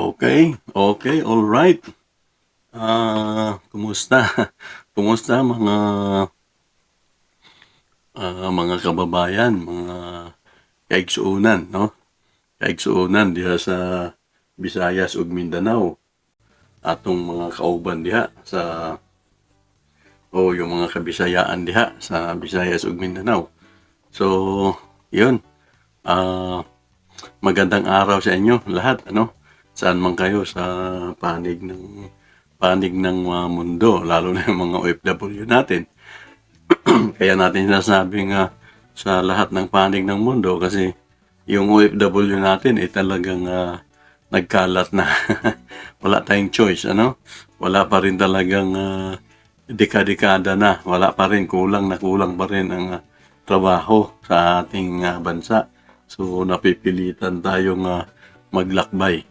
Okay, okay, all right. Ah, kumusta? Kumusta mga ah, mga kababayan, mga kaigsuunan, no? Kaigsuunan diha sa Visayas ug Mindanao. Atong mga kauban diha sa o yung mga kabisayaan diha sa Visayas ug Mindanao. So, yun. Ah, magandang araw sa inyo lahat, ano? Saan man kayo sa panig ng panig ng mga mundo, lalo na yung mga OFW natin. Kaya natin sinasabing nga sa lahat ng panig ng mundo kasi yung OFW natin ay talagang ah, nagkalat na. Wala tayong choice, ano? Wala pa rin talagang ah, dekada-dekada na. Wala pa rin, kulang na kulang pa rin ang ah, trabaho sa ating ah, bansa. So, napipilitan tayong ah, maglakbay.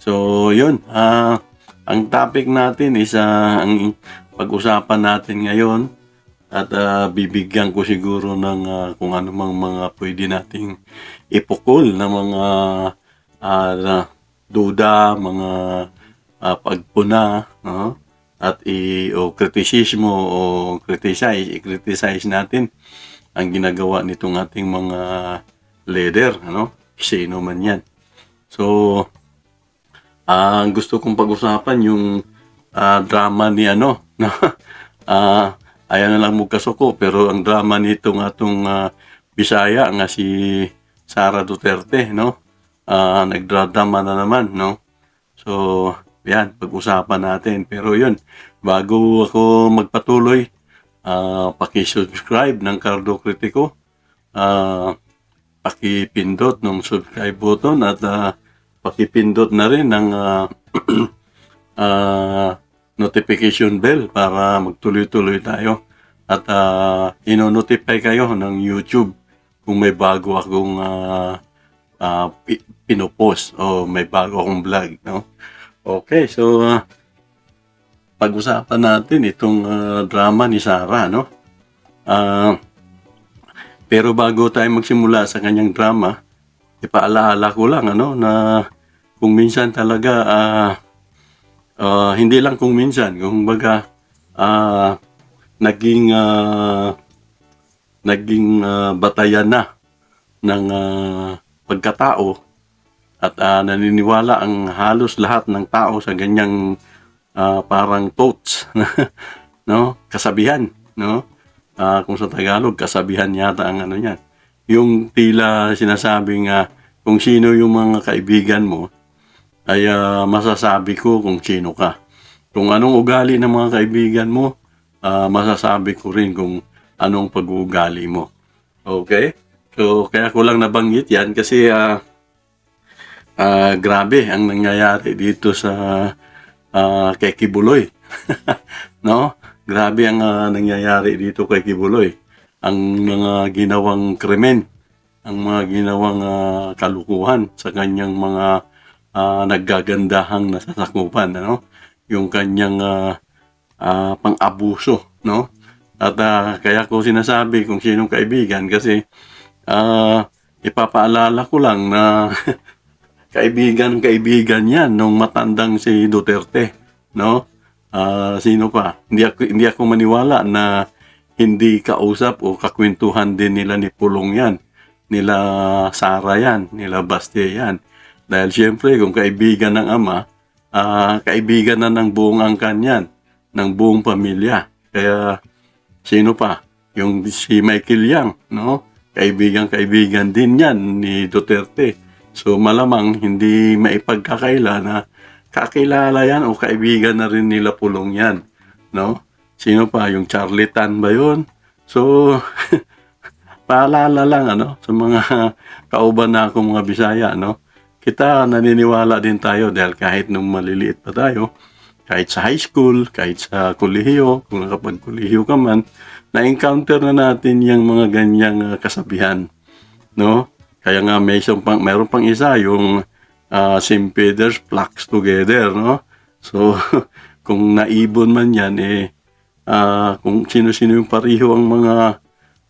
So, yun. ah ang topic natin is ah, ang pag-usapan natin ngayon at ah, bibigyan ko siguro ng ah, kung ano mga pwede nating ipukol na mga ah, na duda, mga ah, pagpuna, no? at i o kritisismo o criticize, i-criticize natin ang ginagawa nitong ating mga leader, ano? Sino man 'yan. So, ah, ang gusto kong pag-usapan yung ah, drama ni ano, no? Ah, ayan na lang mo kasuko, pero ang drama nitong atong ah, Bisaya nga si Sara Duterte, no? Ah, nagdrama na naman, no? So, yan, pag-usapan natin. Pero yun, bago ako magpatuloy, ah, paki-subscribe ng Cardo Kritiko. Ah, paki-pindot ng subscribe button at ah, pakipindot na rin ng ah, ah, notification bell para magtuloy-tuloy tayo. At uh, ino-notify kayo ng YouTube kung may bago akong ah, pi- pinopost o may bago akong vlog no? Okay so ah, pag-usapan natin itong ah, drama ni Sarah no? Ah, pero bago tayo magsimula sa kanyang drama ipaalaala ko lang ano na kung minsan talaga ah ah, hindi lang kung minsan kung baga ah, naging ah, naging ah, batayan na ng ah, pagkatao at ah, naniniwala ang halos lahat ng tao sa ganyang ah, parang totes no? Kasabihan no? Ah, kung sa Tagalog kasabihan yata ang ano niyan yung tila sinasabing nga kung sino yung mga kaibigan mo ay ah, masasabi ko kung sino ka. Kung anong ugali ng mga kaibigan mo, ah, masasabi ko rin kung anong pag-uugali mo. Okay? So, kaya ko lang nabanggit yan kasi ah, ah, grabe ang nangyayari dito sa ah, kay no? Grabe ang ah, nangyayari dito kay Kibuloy. Ang mga ginawang krimen, ang mga ginawang ah, kalukuhan sa kanyang mga ah, naggagandahang nasasakupan, ano? Yung kanyang ah, ah, pang-abuso, no? At ah, kaya ko sinasabi kung sinong kaibigan kasi ah, ipapaalala ko lang na kaibigan kaibigan yan nung matandang si Duterte, no? Ah, sino pa? Hindi ako hindi ako maniwala na hindi kausap o kakwentuhan din nila ni Pulong yan, nila Sara yan, nila Bastia yan. Dahil siyempre, kung kaibigan ng ama, ah, kaibigan na ng buong angkan yan, ng buong pamilya. Kaya, sino pa? Yung si Michael Yang, no? Kaibigan-kaibigan din yan ni Duterte. So, malamang hindi maipagkakaila na kakilala yan o kaibigan na rin nila pulong yan, no? Sino pa? Yung Charlie Tan ba yun? So, paalala lang, ano, sa mga kauban na akong mga Bisaya, no? Kita naniniwala din tayo dahil kahit nung maliliit pa tayo, kahit sa high school, kahit sa kolehiyo, kung nakapag-kolehiyo ka man, na-encounter na natin yung mga ganyang ah, kasabihan, no? Kaya nga may isang pang, mayroon pang isa, yung uh, St. Flocks together, no? So, kung naibon man yan, eh, ah, kung sino-sino yung pariho ang mga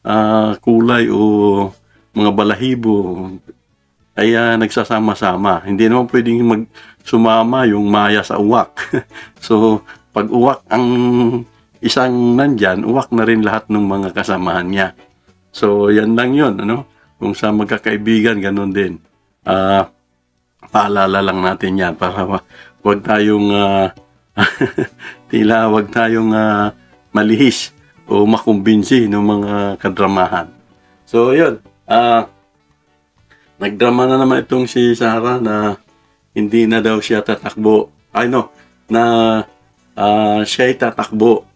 ah, kulay o mga balahibo, ay ah, nagsasama-sama. Hindi naman pwedeng mag sumama yung maya sa uwak. so, pag uwak ang isang nandyan, uwak na rin lahat ng mga kasamahan niya. So, yan lang yun, ano? Kung sa magkakaibigan, ganun din. Ah, paalala lang natin yan para wa- wag tayong ah, tila wag tayong ah, malihis o makumbinsi ng mga kadramahan. So, yun. Ah, nagdrama na naman itong si Sarah na hindi na daw siya tatakbo. Ay, no. Na ah, siya'y tatakbo.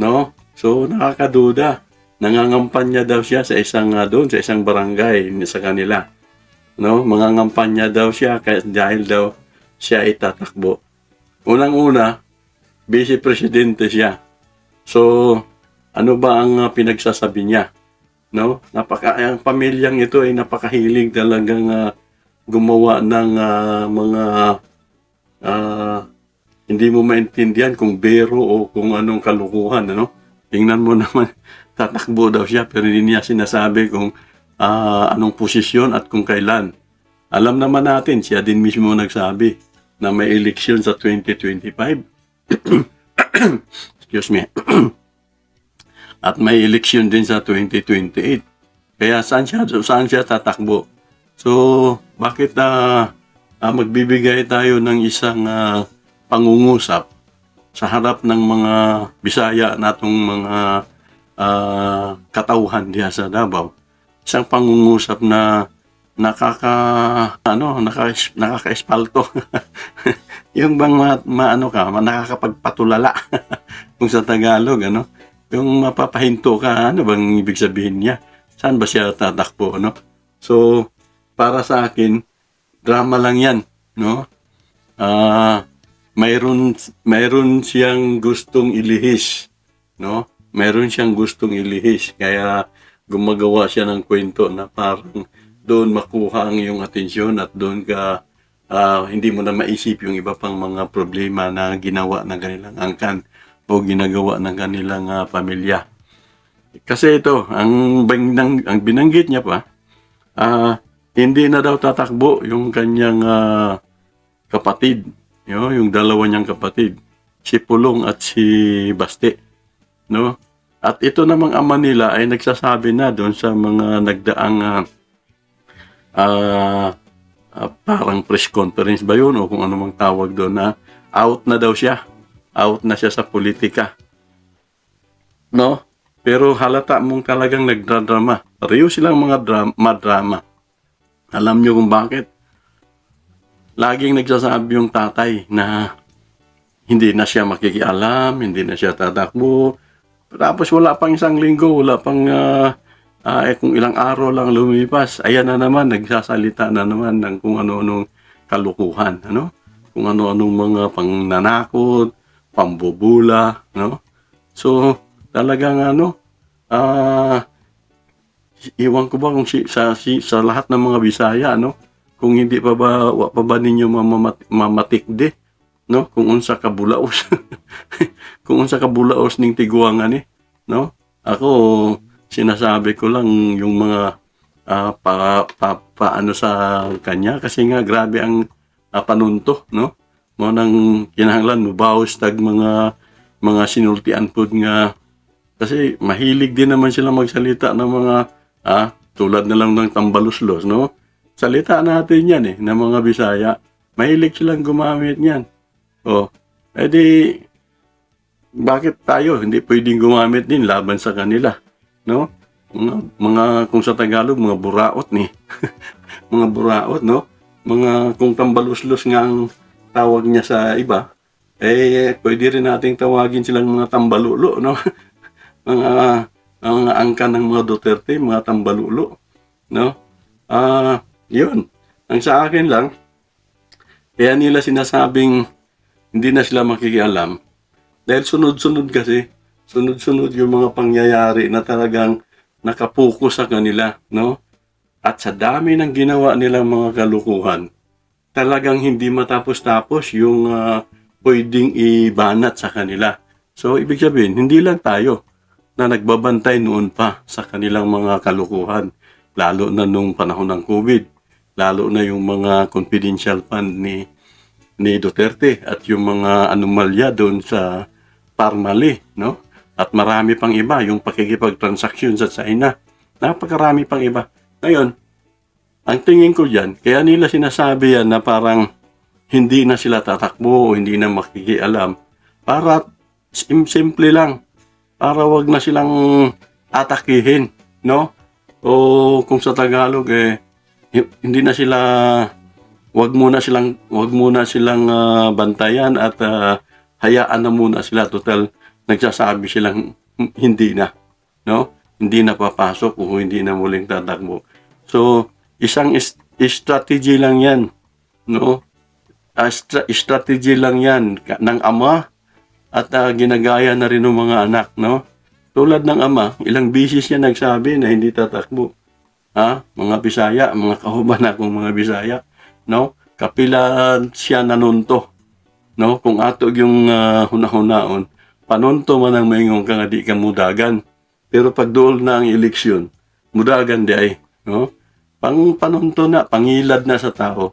No? So, nakakaduda. Nangangampanya daw siya sa isang ah, doon, sa isang barangay sa kanila. No? Mangangampanya daw siya kaya dahil daw siya ay tatakbo. Unang-una, vice presidente siya. So, ano ba ang ah, pinagsasabi niya? No? Napaka ang pamilyang ito ay napakahilig talagang ah, gumawa ng ah, mga ah, hindi mo maintindihan kung bero o kung anong kalukuhan, ano? Tingnan mo naman, tatakbo daw siya pero hindi niya sinasabi kung ah, anong posisyon at kung kailan. Alam naman natin, siya din mismo nagsabi na may eleksyon sa 2025. Excuse me. at may eleksyon din sa 2028. Kaya saan siya, saan siya tatakbo? So, bakit na magbibigay tayo ng isang ah, pangungusap sa harap ng mga Bisaya natong mga ah, katauhan diya sa Davao? Isang pangungusap na nakaka ano naka nakaka-espalto. Yung bang ma, maano ka nakakapagpatulala kung sa Tagalog ano? Yung mapapahinto ka ano bang ibig sabihin niya? Saan ba siya tatakbo ano? So para sa akin drama lang yan no? Ah mayroon mayroon siyang gustong ilihis no? Mayroon siyang gustong ilihis kaya gumagawa siya ng kwento na parang doon makuha ang iyong atensyon at doon ka ah, hindi mo na maisip yung iba pang mga problema na ginawa ng kanilang angkan o ginagawa ng kanilang ah, pamilya. Kasi ito, ang, binang, ang binanggit niya pa, ah, hindi na daw tatakbo yung kanyang ah, kapatid, yo, yung dalawa niyang kapatid, si Pulong at si Baste. No? At ito namang ama nila ay nagsasabi na doon sa mga nagdaang ah, ah, ah, parang press conference ba yun o kung ano mang tawag doon na out na daw siya. Out na siya sa politika. No? Pero halata mong talagang nagdradrama. Pareho silang mga drama, madrama. Alam nyo kung bakit? Laging nagsasabi yung tatay na hindi na siya makikialam, hindi na siya tatakbo. Tapos wala pang isang linggo, wala pang ah, ah, eh, kung ilang araw lang lumipas, ayan na naman, nagsasalita na naman ng kung ano-anong kalukuhan, ano? Kung ano-anong mga pangnanakot, pambubula, no? So, talagang ano, ah, iwan ko ba kung si, sa, si, sa lahat ng mga Bisaya, no? Kung hindi pa ba, wa pa ba ninyo mamamat, mamatikde, no? Kung unsa ka bulaos. kung unsa ka bulaos ning tiguangan ni, no? Ako, sinasabi ko lang yung mga ah, pa, pa, paano sa kanya. Kasi nga grabe ang ah, panunto no? Mo nang kinahanglan mo bawas tag mga mga sinultian pod nga. Kasi mahilig din naman sila magsalita ng mga ah, tulad na lang ng tambaluslos no? Salita natin yan eh ng mga Bisaya. Mahilig silang gumamit niyan. Oh edi bakit tayo? Hindi pwedeng gumamit din laban sa kanila no? Mga, mga kung sa Tagalog, mga buraot ni. mga buraot, no? Mga kung tambaluslos nga ang tawag niya sa iba, eh, pwede rin nating tawagin silang mga tambalulo, no? mga, mga angka ng mga Duterte, mga tambalulo, no? Ah, yun. Ang sa akin lang, kaya nila sinasabing hindi na sila makikialam dahil sunod-sunod kasi sunod-sunod yung mga pangyayari na talagang nakapokus sa kanila, no? At sa dami ng ginawa nilang mga kalukuhan, talagang hindi matapos-tapos yung ah, pwedeng ibanat sa kanila. So, ibig sabihin, hindi lang tayo na nagbabantay noon pa sa kanilang mga kalukuhan, lalo na nung panahon ng COVID. lalo na yung mga confidential fund ni ni Duterte at yung mga anomalya doon sa Parmali, no? At marami pang iba, yung pakikipagtransaksyon sa China. Napakarami pang iba. Ngayon, ang tingin ko dyan, kaya nila sinasabi yan na parang hindi na sila tatakbo o hindi na makikialam para sim- simple lang para wag na silang atakihin, no? O kung sa Tagalog eh hi- hindi na sila wag muna silang wag muna silang ah, bantayan at ah, hayaan na muna sila total nagsasabi silang "Hmm, hindi na, no? Hindi na papasok o hindi na muling tatakbo. So, isang is- strategy lang 'yan, no? Ah, stra- strategy lang 'yan ng ama at ah, ginagaya na rin ng mga anak, no? Tulad ng ama, ilang bisis siya nagsabi na hindi tatakbo. Ha? Mga Bisaya, mga kahuban akong mga Bisaya, no? Kapila siya nanunto, no? Kung ato yung ah, hunahunahon, panunto man ang mayngong ka nga di ka mudagan. Pero pag dool na ang eleksyon, mudagan di ay, no? Pang panunto na, pangilad na sa tao.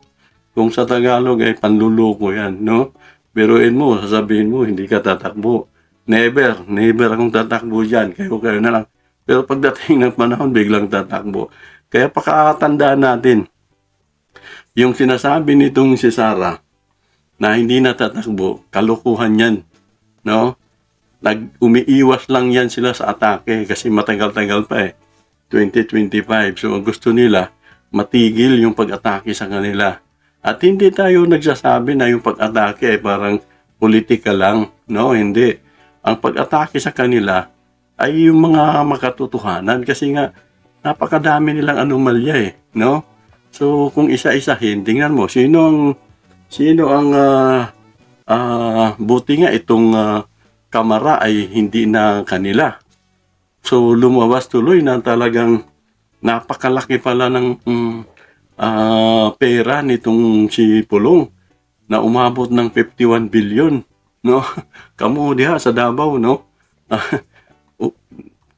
Kung sa Tagalog ay panluloko yan, no? Biruin mo, sasabihin mo, hindi ka tatakbo. Never, never akong tatakbo dyan. Kayo, kayo na lang. Pero pagdating ng panahon, biglang tatakbo. Kaya pakatandaan natin, yung sinasabi nitong si Sarah, na hindi na tatakbo, kalukuhan yan. No? Nag umiiwas lang yan sila sa atake kasi matagal-tagal pa eh. 2025. So, ang gusto nila, matigil yung pag-atake sa kanila. At hindi tayo nagsasabi na yung pag-atake ay parang politika lang. No, hindi. Ang pag-atake sa kanila ay yung mga makatotohanan kasi nga napakadami nilang anomalya eh, no? So kung isa-isahin, tingnan mo sino ang sino ang ah, ah, buti nga itong ah, kamara ay hindi na kanila. So lumabas tuloy na talagang napakalaki pala ng mm, ah, pera nitong si Pulong na umabot ng 51 billion, no? Kamu diha sa Davao, no?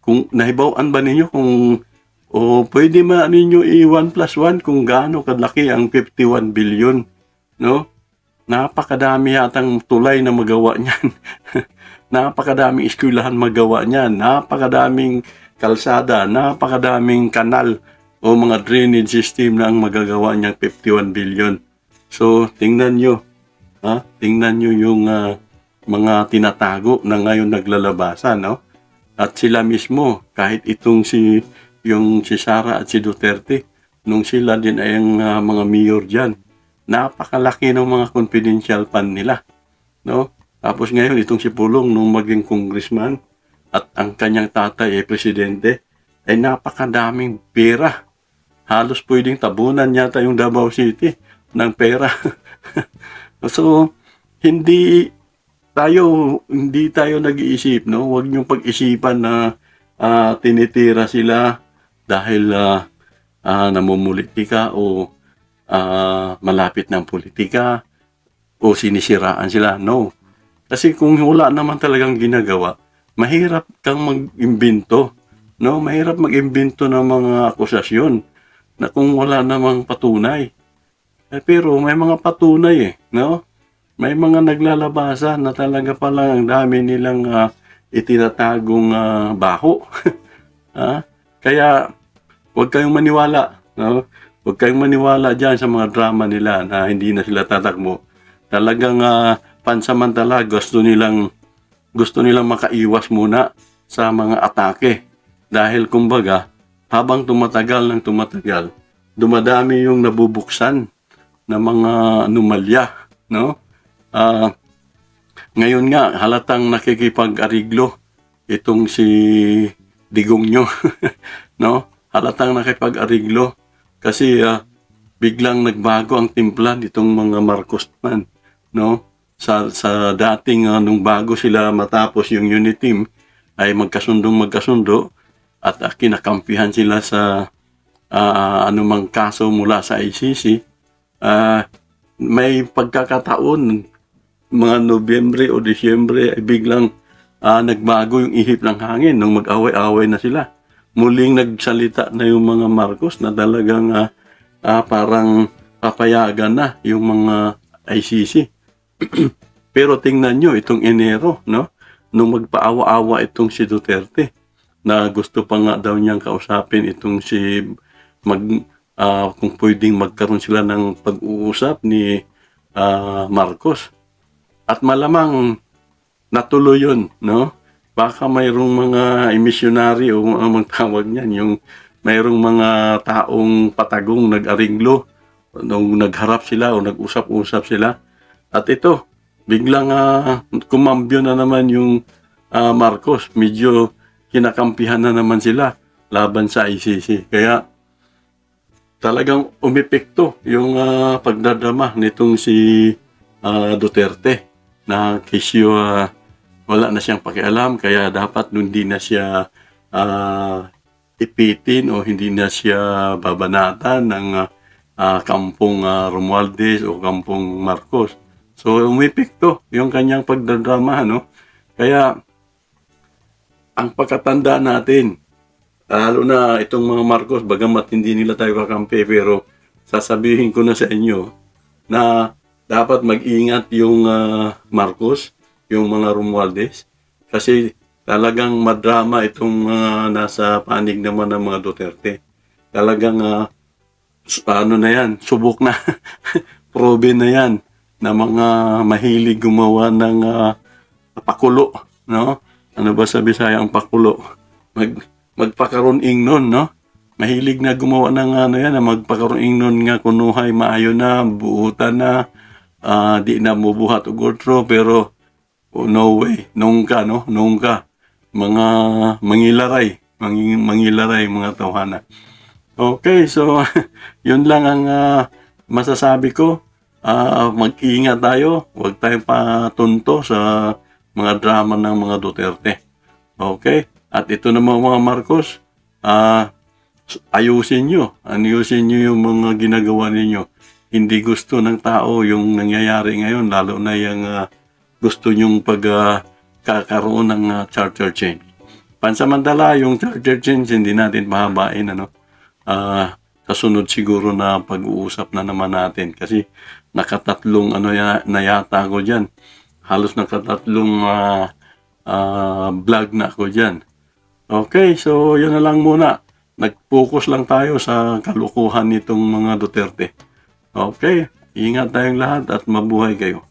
Kung nahibawan ba ninyo kung o pwede ma ninyo i-1 plus 1 kung gaano kalaki ang 51 billion, no? Napakadami yatang tulay na magawa niyan. napakadaming eskwelahan magawa niyan. Napakadaming kalsada, napakadaming kanal o mga drainage system na ang magagawa niyang 51 billion. So, tingnan nyo. Ha? Tingnan nyo yung ah, mga tinatago na ngayon naglalabasan, no? At sila mismo, kahit itong si yung si Sara at si Duterte, nung sila din ay ang ah, mga mayor diyan, napakalaki ng mga confidential fund nila, no? Tapos ngayon itong si Pulong nung maging congressman at ang kanyang tatay ay presidente, ay napakadaming pera. Halos pwedeng tabunan yata yung Davao City ng pera. so, hindi tayo hindi tayo nag-iisip no wag niyo pag-isipan na ah, tinitira sila dahil ah, ah, namumulitika o ah, malapit ng politika o sinisiraan sila no kasi kung wala naman talagang ginagawa mahirap kang mag-imbento no mahirap mag-imbento ng mga akusasyon na kung wala namang patunay eh, pero may mga patunay eh no may mga naglalabasan na talaga palang ang dami nilang ah, itinatagong ah, baho. Ah, Kaya huwag kayong maniwala. No? Huwag kayong maniwala dyan sa mga drama nila na hindi na sila tatakbo. Talagang ah, pansamantala gusto nilang gusto nilang makaiwas muna sa mga atake. Dahil kumbaga, habang tumatagal ng tumatagal, dumadami yung nabubuksan na mga anomalya, no? Ah, ngayon nga, halatang nakikipag-ariglo itong si Digong nyo. no? Halatang nakipag-ariglo kasi ah, biglang nagbago ang timpla nitong mga Marcos man. No? Sa, sa dating ah, nung bago sila matapos yung unit team ay magkasundong magkasundo at ah, kinakampihan sila sa ah, anumang kaso mula sa ICC. Ah, may pagkakataon mga Nobyembre o Disyembre ay biglang ah, nagbago yung ihip ng hangin nung mag-away-away na sila. Muling nagsalita na yung mga Marcos na talagang ah, ah, parang papayagan na yung mga ICC. Pero tingnan nyo, itong Enero, no? Nung magpaawa-awa itong si Duterte, na gusto pa nga daw niyang kausapin itong si mag ah, kung pwedeng magkaroon sila ng pag-uusap ni ah, Marcos. At malamang natuloy yun, no? Baka mayroong mga emisyonary o ang mga tawag niyan, yung mayroong mga taong patagong nag-aringlo nung nagharap sila o nag-usap-usap sila. At ito, biglang ah, kumambyo na naman yung ah, Marcos. Medyo kinakampihan na naman sila laban sa ICC. Kaya talagang umepekto yung ah, pagdadrama nitong si ah, Duterte na kisyo ah, wala na siyang pakialam kaya dapat hindi na siya ah, ipitin o hindi na siya babanatan ng ah, kampong ah, Romualdez o kampong Marcos. So umepekto yung kanyang pagdadrama no. Kaya ang pagkatanda natin lalo na itong mga Marcos, bagamat hindi nila tayo kakampi, pero sasabihin ko na sa inyo na dapat mag-ingat yung ah, Marcos, yung mga Romualdez, kasi talagang madrama itong mga nasa panig naman ng mga Duterte. Talagang s- ano na yan, subok na, proven na yan, na mga mahilig gumawa ng ah, pakulo, no? Ano ba sa Bisaya ang pakulo? Mag, magpakaroon ingnon, no? Mahilig na gumawa ng ano yan, na magpakaroon ingnon nga kunuhay maayo na, buutan na, ah, di na mubuhat og otro, pero oh, no way, nung ka, no? Nung ka. Mga mangilaray, mangi- mangilaray mga tawhana. Okay, so yun lang ang ah, masasabi ko. Ah, mag-iingat tayo, huwag tayong patunto sa mga drama ng mga Duterte. Okay? At ito naman mga Marcos, ah, ayusin nyo. Ayusin nyo yung mga ginagawa ninyo. Hindi gusto ng tao yung nangyayari ngayon, lalo na yung ah, gusto nyong pag ah, kakaroon ng ah, charter change. Pansamantala, yung charter change, hindi natin mahabain. Ano? Ah, sa sunod siguro na pag-uusap na naman natin. Kasi nakatatlong ano ya, na yata ako dyan. Halos nakatatlong ah, ah, vlog na ako dyan. Okay, so yun na lang muna. Nag-focus lang tayo sa kalukuhan nitong mga Duterte. Okay, ingat tayong lahat at mabuhay kayo.